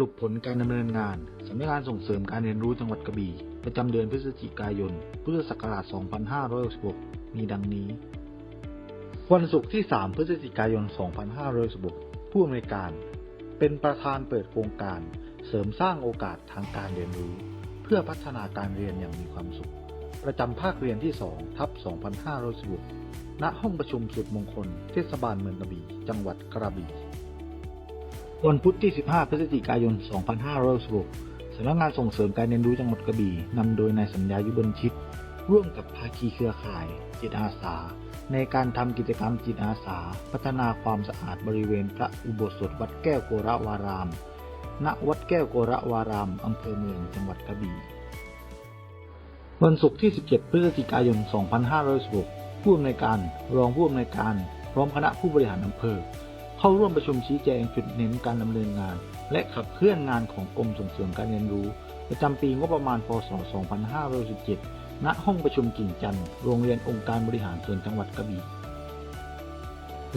รุปผลการดำเนินงานสำนักงานส่งเสริมการเรียนรู้จังหวัดกระบี่ประจำเดือนพฤศจิกายน พุทธศักราช 2566 มีดังนี้ วันศุกร์ที่ 3 พฤศจิกายน 2566 ผู้อำนวยการ เป็นประธานเปิดโครงการ เสริมสร้างโอกาสทางการเรียนรู้ เพื่อพัฒนาการเรียนอย่างมีความสุข ประจำภาคเรียนที่ 2 ทับ 2566 ณ ห้องประชุมสุดมงคล เทศบาลเมืองกระบี่ จังหวัดกระบี่ วันพุธที่ 15 พฤศจิกายน 2566สำนักงานส่งเสริมการเรียนรู้จังหวัดกระบี่นำโดยนายสัญญายุบลชิต ร่วมกับภาคีเครือข่าย จิตอาสา ในการทำกิจกรรมจิตอาสา พัฒนาความสะอาดบริเวณพระอุโบสถวัดแก้วโกระวาราม ณ วัดแก้วโกระวารามอำเภอเมืองจังหวัดกระบี่ วันศุกร์ที่ 17 พฤศจิกายน 2566ผู้อำนวยการ รองผู้อำนวยการ พร้อมคณะผู้บริหารอำเภอ เข้าร่วมประชุมชี้แจงจุดเน้นการดำเนินงาน และขับเคลื่อนงานของกรมส่งเสริมการเรียนรู้ ประจำปีงบประมาณ พศ 2517 ณ ห้องประชุมกิ่งจันทร์โรงเรียนองค์การบริหารส่วนจังหวัดกระบี่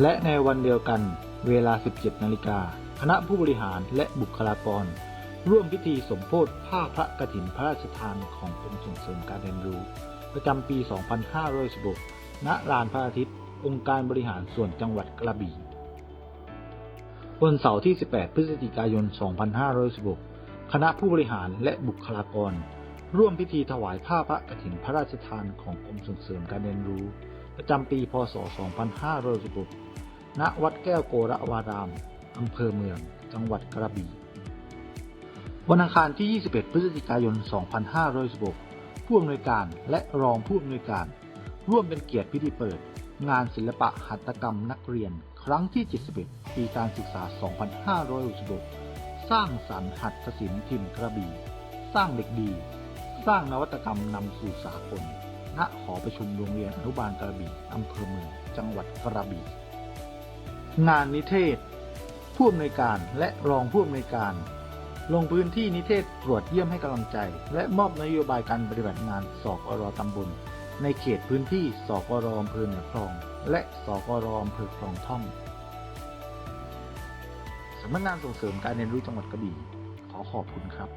และในวันเดียวกัน เวลา 17 นาฬิกา คณะผู้บริหารและบุคลากร ร่วมพิธีสมโพธิผ้าพระกฐินพระราชทานของกรมส่งเสริมการเรียนรู้ ประจำปี 2516 ณ ลานพระอาทิตย์ องค์การบริหารส่วนจังหวัดกระบี่ วันเสาร์ที่ 18 พฤศจิกายน 2516 คณะผู้บริหารและบุคลากร ร่วมพิธีถวายผ้าพระกฐินพระราชทานของกรมส่งเสริมการเรียนรู้ ประจำปีพศ 2516 ณ วัดแก้วโกระวาราม อำเภอเมือง จังหวัดกระบี่ วันอังคารที่ 21 พฤศจิกายน 2516 ผู้อำนวยการและรองผู้อำนวยการ ร่วมเป็นเกียรติพิธีเปิด งานศิลปะหัตถกรรมนักเรียน ครั้งที่ 71 ปีการศึกษา 2566 สร้างสรรค์หัตถศิลป์ถิ่นกระบี่ สร้างเด็กดี สร้างนวัตกรรมนำสู่สากล ณ หอประชุมโรงเรียนอนุบาลกระบี่อำเภอเมือง จังหวัดกระบี่ งานนิเทศ ผู้อำนวยการและรองผู้อำนวยการ ลงพื้นที่นิเทศตรวจเยี่ยมให้กำลังใจ และมอบนโยบายการปฏิบัติงานสกรตำบล ในเขตพื้นที่สกรอำเภอเหนือคลอง และสกรอำเภอคลองท่อมสำนักงานส่งเสริมการเรียนรู้จังหวัดกระบี่ขอขอบคุณครับ